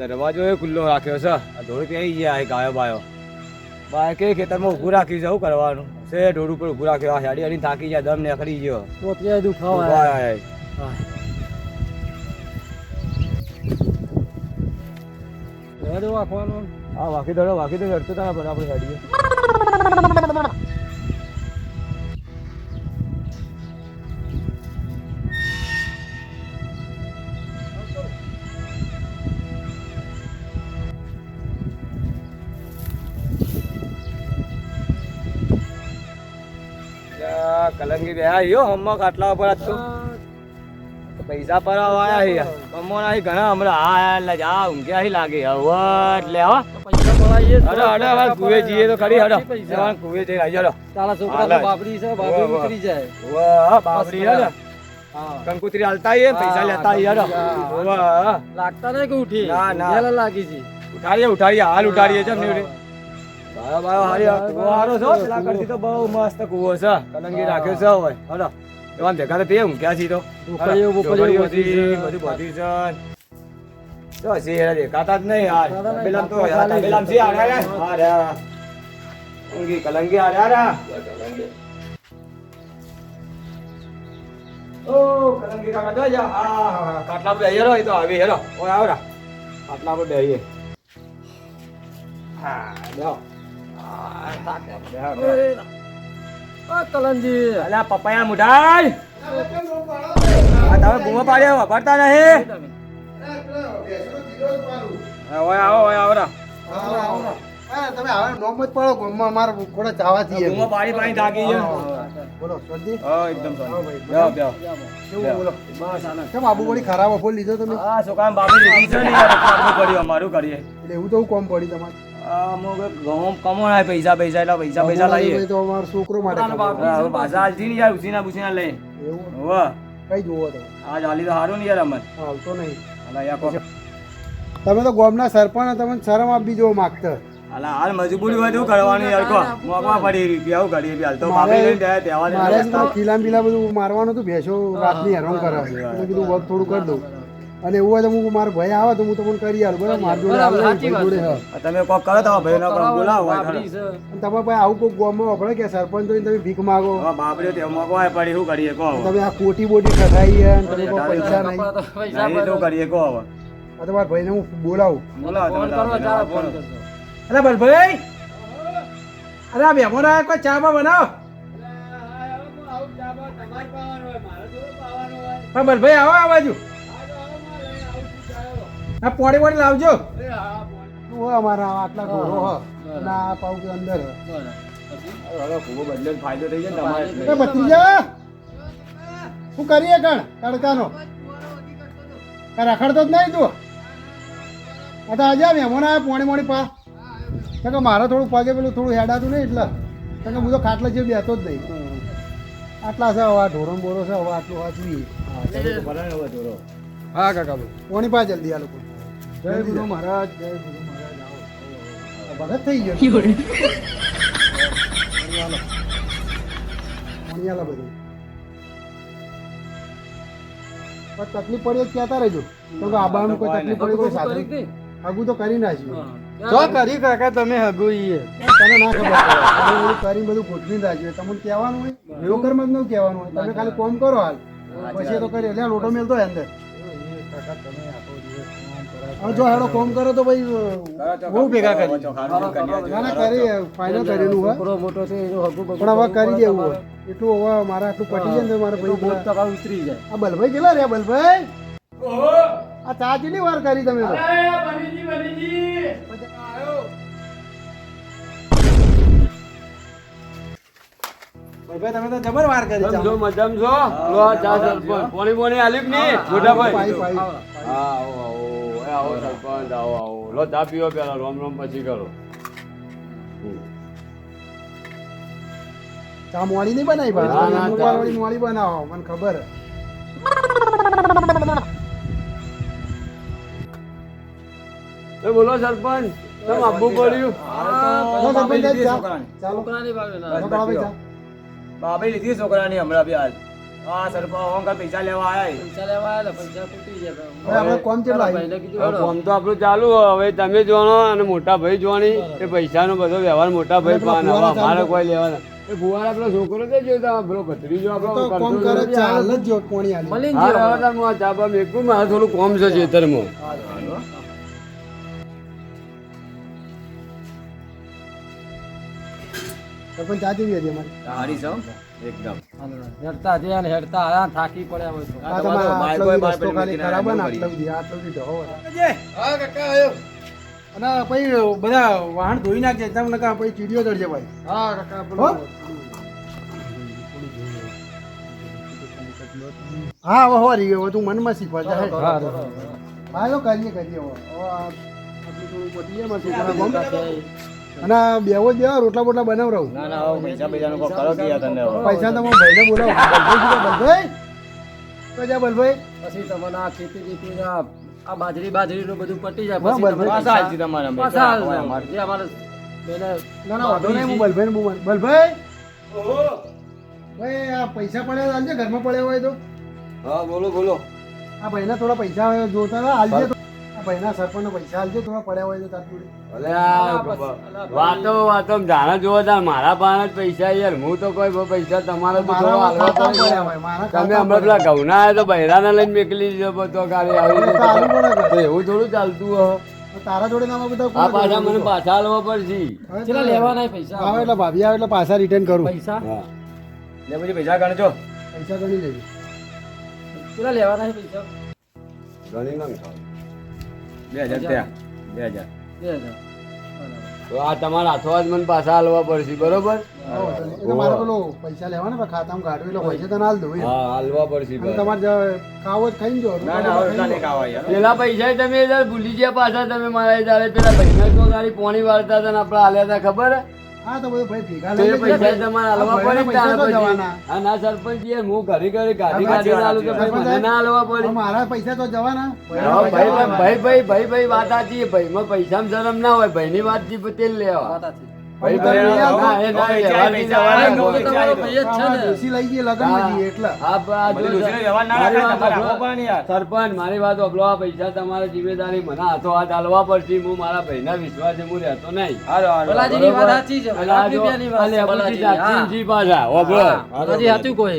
દરવાજો એ ખુલ્લો રાખ્યો છે. આ ધોળી પહેરી ગયા એ ગાયો બાયો. બાય કે ખેતરમાં ઊભું રાખ્યું છે શું કરવાનું? છે ઢોર ઉપર ઊભું રાખ્યો આ હેડી હેડી થાકી જાય દમ ને અખડી ગયો. તો દુખાવા વાંકવાનું. હા વાકી દોડો વાકી તો લડતો તારા બરાબર આપણે કલંગી બે યો હમણાં કાટલા ઉપર આજ તો પૈસા પર આયા છે કમોના અહીં ઘણા હમણાં આ આયા એટલે જા ઊંઘ્યા અહીં લાગે. હવે એટલે હો. પૈસા પડાઈએ જ હડો હડો હવે કુવે જઈએ તો ખરી હડો પૈસા. જવાન કુવે જઈ આવી હડો તારા છોકરા હાલે. તો બાબરી છે બાબરી વાહ, વાહ. ઉતરી જાય. વાહ બાબરી હડો હા. કંકુતરી હાલતા આવીએ પૈસા લેતા આવીએ હડો વાહ લાગતા નહીં કે ઉઠી ના, ના. ઊંઘેલા લાગી છે. ઉઠાડીએ ઉઠાડીએ. હાલ ઉઠાડીએ છે ને બાયો બાયો હારી કુવો હારો છો. પેલા કરતી તો બહુ મસ્ત કુવો છે. કલંગી રાખ્યો છે હોય હડો એવા ભેગા તો? તે ઊંઘ્યા તો બધી બધી છે. તો હસી દેખાતા જ નહીં યાર. પેલા તો પેલા સી હારે હારે હારે. ઊંઘી કલંગી હારે હારે. ઓ કલંગી કાકા તો જા. આ કાટલા પર એ તો આવી હેરો ઓય આવરા. કાટલા પર બેહીએ. હા બેહો આ તાકે બેહો બેહો. આ કલંજી અલા પપૈયા મુઢાઈ તમે બૂમો પાડ્યા વાપરતા નહીં હા, ઓય આવો ઓય આવરા તમે હવે નોમ પડો ગામમાં થોડા જઈએ પાડી થાકી હા. કેમ આબુ વળી ખરાબ અફો લીધો તમે આ છોકરા બાપી લીધી છે ને યાર કરીએ એટલે એવું તો કોમ પડી તમારે અમુક ઘઉં કમાણા પૈસા પૈસા એટલે પૈસા પૈસા લાવીએ. તો અમાર છોકરો માટે પાછા હાલતી નહીં યાર ઉસીના બુસીના લઈ એવું? હોવે. કઈ જોવો તમે? આજ હાલી તો સારું નહીં યાર અમર હાલતો નહીં. અલા યાર તમે તો ગામના સરપંચ તમે શરમ આપી જો માગતા. અલા હાલ મજબૂરી હોય તો કરવાનું યાર કો. મોકવા પડી રૂપિયા આવું બી હાલ તો બાપી લઈને મારે તો ખીલા બીલા બધું મારવાનું હતું બેસો રાતની હેરાન કરે કીધું વર્ક થોડું કરી દઉં. અને એવું હોય તો હું મારો ભાઈ આવે તો હું તમને કરી આલું. બરાબર? મારી જોડે આવે સાચી જોડે વાત હા. તમે કોક કરો તો ભાઈ ના કોઈ બોલાવો તમે ભાઈ આવું કોક ગોમો આપણે કે સરપંચ તો તમે ભીખ માગો? બાપરે તે મોકવા પડી શું કરીએ કો તમે આ કોટી બોટી ઠઠાઈ અને તમે પૈસા નહીં. પૈસા નહીં તો કરીએ કો હવે? આ તમારા ભાઈને હું બોલાવું. બોલાવો ફોન કરો ચાલો ફોન કરો અરે અરે બલભાઈ અરે આ મહેમાન કોઈ ચા બા બનાવો? હા બલભાઈ આવો આ બાજુ. હા પોડી પોણી લાવજો ઓ અમારા આટલા ઢોરો હ. ના પાઉ કે અંદર? હવે ખૂબ બદલે ફાયદો થઈ જાય ને એ તમારે ભત્રીજા શું કરીએ કણ? તડકાનો. આ રખડતો જ નહીં તું. આ તો આજે મહેમાન આવ્યા પોણી મોણી પા. કારણ કે મારે થોડું પગે પેલું થોડું હેડાતું નહીં એટલે. કારણ કે હું તો ખાટલા જે બેતો જ નહીં. આટલા છે હવા ઢોરણ બોરો છે હવા આટલું વાંચવી. હા કાકા ભાઈ પોણી પા જલ્દી આ લોકો. જય ગુરુ મહારાજ જય ગુરુ મહારાજ આવો ભગત થઈ ગયો. પોણી બધું. પણ તકલીફ પડી કહેતા રહેજો. તો કે આબાનું કોઈ તકલીફ પડી કોઈ સાધન દે. તો કરી નાખ્યું. જો કરી કાકા તમે હગુ ઈએ. તને ના ખબર કરી બધું ગોઠવી રાખ્યું તમને કહેવાનું હોય? લોકરમાં જ ન કહેવાનું હોય. તમે ખાલી કોમ કરો હાલ. પછી તો કરી એટલે લોટો મેલતો હોય અંદર. હવે જો હેડો કોમ કરો તો ભાઈ બહુ ભેગા કરી. ના ના કરી ફાઇનલ કરેલું હોય છોકરો મોટો છે એનું હગું બગું પણ હવે કરી દેવું હોય એટલું હવે મારે આટલું પટી જાય ને તો મારે ભાઈ બોધ ટકા ઉતરી જાય. આ બલભાઈ કેટલા રહ્યા બલભાઈ? આ ચા કેટલી વાર કરી તમે તો? બલભાઈ તમે તો જબર વાર કરી. સમજો મજામાં જો લો ચા સરપંચ પોણી પોણી આલ્યું કે નહીં મોટા ભાઈ. હા આવો આવો. એ આવો સરપંચ આવો આવો. લો ચા પીવો પેલા રોમ રોમ પછી કરો. ચા મોડી નહીં બનાવી ભાઈ? મોડી બનાવો મને ખબર. બોલો સરપંચ તમે આપવું પડ્યું. ચાલો. બાપે લીધી છોકરાની હમણાં બી હાલ અંકલ પૈસા લેવા આયા પૈસા લેવા આયા પૈસા તૂટી ગયા આપણે કોમ કેટલા આવ્યું? કીધું હવે હેડો. કોમ તો આપણું ચાલુ હવે તમે જોણો અને મોટા ભાઈ જોણી એ પૈસાનો બધો વ્યવહાર મોટા ભાઈ પાન અમારે કોઈ લેવાના. એ પેલો છોકરો તો જોતા પેલો ભત્રીજો આપણો કોમ કરે ચાલ જ જો પોણી આલી. મળીને હા, હવે તાર આ ચા મેકું. મારે થોડું કોમ છે હતી અમારી? હારી સૌ એકદમ. હેડતા થયા ને હેડતા આયા થાકી પડ્યા હોય તો. આ તમારો તમારા બાઈકો આટલો એ બધી બહાર રસ્તો પેલી ખાલી મૂકીને ખરાબ હોય ને આટલો આટલો બધી ઢહો હોય. અને પછી બધા વાહન ધોઈ નાખજે તમને કાં પછી ચીડીઓ ચડજે ભાઈ. હા કાકા હો? હા હવે હોરી ગયો તું મનમાં શીખવા જાય. હા, હા તો કરીએ કરીએ હવે. હવે આટલું થોડું પતી જાય અને બેવો જ બેવા રોટલા બોટલા બનાવરાવું. ના ના પૈસા પૈસા કોઈ કરો કે તને પૈસા તો ભાઈને બોલાવો. બલભાઈ? તો જા બલભાઈ. પછી તમને આ ખેતી બેતી ને આ બાજરી બાજરી બાજરીનું બધું પટી જાય પછી પાછા આલજી તમારે પાછા આવી. જે અમારે ના ના વાંધો નહીં હું બલભાઈને બોલાવું. બલભાઈ? ભાઈ આ પૈસા પડ્યા હાલજે ઘરમાં પડ્યા હોય તો? હા બોલો બોલો. આ ભાઈના થોડા પૈસા જોતા હાલજે ભાઈના સરપંચ પૈસા આલજો થોડા પડ્યા હોય તો તાર વાતો વાતો જાણે જોવો તાર મારા પાસે જ પૈસા યાર હું તો કોઈ બહુ પૈસા તમારે તો તમે હમણાં પેલા ઘઉના આયા તો બૈરાને લઈને મેકલી દીધો બધો કાલે આવી એવું થોડું ચાલતું હો. તારા જોડે નામાં બધા પાછા મને પાછા હાલવા પડશે. લેવાના પૈસા? આવે એટલે ભાભી આવે એટલે પાછા રિટર્ન કરું. પૈસા? લે પછી પૈસા ગણજો પૈસા ગણી લેજો. ચેલા લેવાના પૈસા? ગણી. બે હજાર ત્યાં. બે હજાર. બે હજાર. તો આ તમારા હાથો જ મને પાછા હાલવા પડશે બરોબર? આવો તો એ તો મારે પેલો પૈસા લેવાના પણ ખાતામાં કાઢવી એટલે હોય છે તો ના હાલ દઉં. હા હાલવા પડશે તમારે ખાવો જ ખાઈને જો ના ના હવે એટલા ખાવા પેલા પૈસા તમે ભૂલી ગયા પાછા તમે મારા પેલા પૈસા તો ગાડી પોણી વાળતા હતા ને આપણે હાલ્યા હતા ખબર? હે? હા તો બધું ભાઈ ભેગા લઈ પૈસા તમારે હાલવા પડે ભાઈના ને તારે પૈસા તો જવાના. હા ના સરપંચ યાર હું ઘરે ઘરે ગાડી ગાડી હાલું તો ભાઈ મને ના હાલવા પડે. મારા પૈસા તો જવાના. ભાઈ ભાઈ ભાઈ ભાઈ ભાઈ વાત ભાઈ. માં પૈસામાં શરમ ના હોય ભાઈ ની વાતથી તેલ લેવા. પૈસા પૈસા પૈસા જ જો વાત ને. સરપંચ મારી વાત આ પૈસા તમારા જિમ્મેદારી મને હાથો હાથ હાલવા પડશે. હું મારા ભાઈના વિશ્વાસે હું રહેતો નહીં.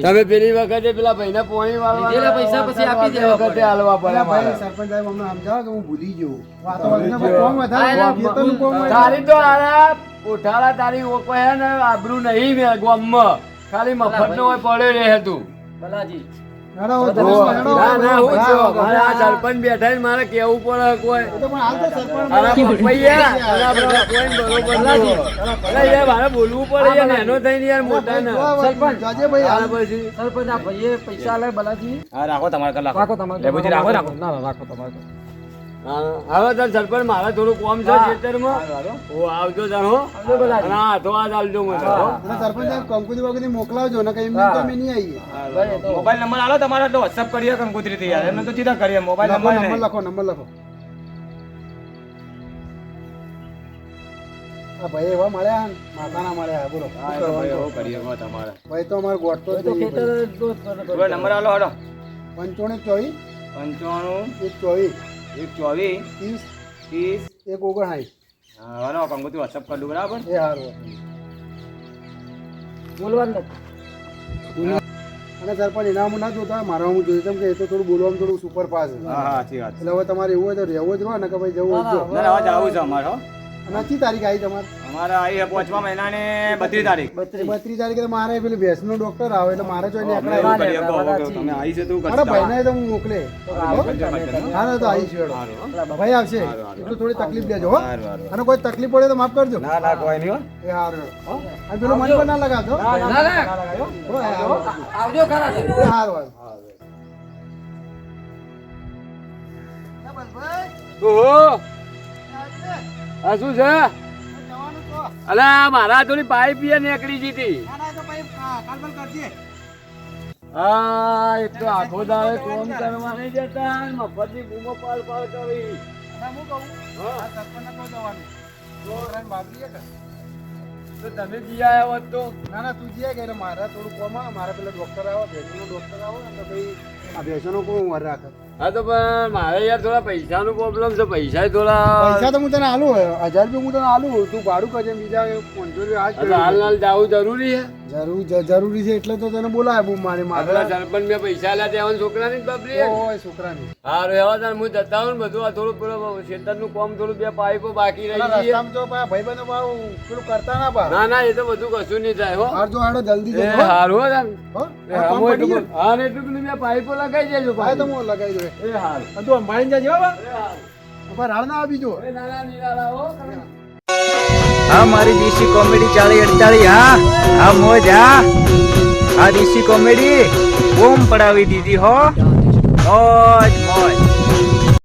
તમે પેલી વખતે પેલા ભાઈને પોણી વાળવા પૈસા પછી આપી દેવા વખતે હાલવા પડે મારે. સરપંચ સાહેબ અમને સમજાવો કે હું ભૂલી ગયો. તારી તો આરા ઉઠાડા તારી ઓકો હે ને આબરૂ નહીં મેં ગામમાં. ખાલી મફત નો હોય પડે રહે તું. સરપંચ બેઠા મારે કેવું પડે કોઈ? મારે બોલવું પડે નાનો થઈને યાર મોટા ને. સરપંચ. આ ભાઈએ પૈસા લે ભલાજી. રાખો તમારે રાખો. તમારે રાખો. રાખો. ના ના રાખો તમારે. હવે તો સરપંચ મારે થોડું કોમ છે ખેતરમાં. ઓ આવજો તાર હો. આવજો બધા. અને તો આજ આવજો મને સરપંચ સાહેબ કંકુદી વગરની મોકલાવજો ને કઈ તો અમે નહીં આવીએ. મોબાઈલ નંબર આલો તમારો તો વોટ્સઅપ કરીએ કંકુતરી થી યાર. એમને તો સીધા કરીએ મોબાઈલ નંબર નંબર લખો નંબર લખો. ભાઈ એવા મળ્યા ને, માતાના મળ્યા બોલો. કરીએ તમારે. ભાઈ તો અમારે ગોઠતો નંબર આલો હાલો. પંચોણેક ચોવીસ. પંચાણું. ચોવીસ. એક ચોવીસ ત્રીસ. ત્રીસ એક ઓગણસાઠ. હા હાલો તું વોટ્સઅપ કરી દઉં બરાબર? એ સારું બોલવાનું નથી. અને સરપંચ ઇનામ ના જોતા મારા હું જોઈ તેમ કે એ તો થોડું બોલવામાં થોડું સુપર પાસ હા હા સાચી વાત એટલે હવે તમારે એવું હોય તો રહેવું જ રહો ને કે ભાઈ જવું હોય ના હવે જવું છે અમારે હો. અને આછી તારીખ આવી તમારે? અમારે આવી પાંચમા મહિનાની બત્રીસ તારીખ. બત્રીસ. તારીખે મારે પેલું ભેંસનો ડોક્ટર આવે એટલે મારે જોઈને અમે એકલા એવું કરીએ કહો કે તમે આવી છે તું મારા ભાઈને તો હું મોકલે. કરજો, કરજો. હા ના તો આવી છે ભાઈ આવશે. સારું, સારું. એટલું થોડી તકલીફ દેજો. અને કોઈ તકલીફ પડે તો માફ કરજો. ના ના કોઈ નહીં એ હારું. અને પેલું મન પર ના લગાવજો. આવજો ખરા. ઓહો. આ શું છે? અલા મારા થોડી પાઇપ યાર નીકળી હતી હા એક તો આખો દાડે કોમ કરવા નહીં જતા મફતની બૂમો પાલ પાલ કરી. હા. તો તમે જી આવ્યા હોત તો. ના ના તું જે કે મારા થોડું કોમ મારા પેલા ડોક્ટર આવો ભેંસનો ડોક્ટર આવો ને તો ભાઈ આ ભેંસોનો કોઈ વાર રાખે હા તો પણ મારે યાર થોડા પૈસાનો પ્રોબ્લેમ છે પૈસા થોડા પૈસા તો હું તને આલું હજાર રૂપિયા હું તને આલું તું ભાડું કરજે બીજા પાંચસો રૂપિયા હાલ હાલ જાવું જરૂરી છે જરૂર જરૂરી છે એટલે તો તને બોલાય બુ મારે સરપંચ મેં પૈસા આલ્યા ત્યાં છોકરાની જ બાપરી ઓય છોકરાની હા રહેવા તાર હું જતા હું ને બધું આ થોડું ખેતરનું કામ થોડું બે પાઈપો બાકી રહી ભાઈ ગઈ છે. તો ભાઈબંધો પેલું કરતા ના પા ના ના એ તો બધું કશું નહીં થાય હો હાર જો હાડો જલ્દી હો. હારું તાર. હો? ને એટલું બધું બે પાઇપો લગાઈ દેજો ભાઈ તો. હું લગાવી દઉં. એ હાલ. તું અંબાણી જજો હો બા. એ હારું. ના આવી જો એ ના ના નિરાળા હો. હા મારી દેશી કોમેડી ચાલી અડતાળી હા. હા મોજ હા. આ દેશી કોમેડી. બોમ પડાવી દીધી હો. મોજ મોજ.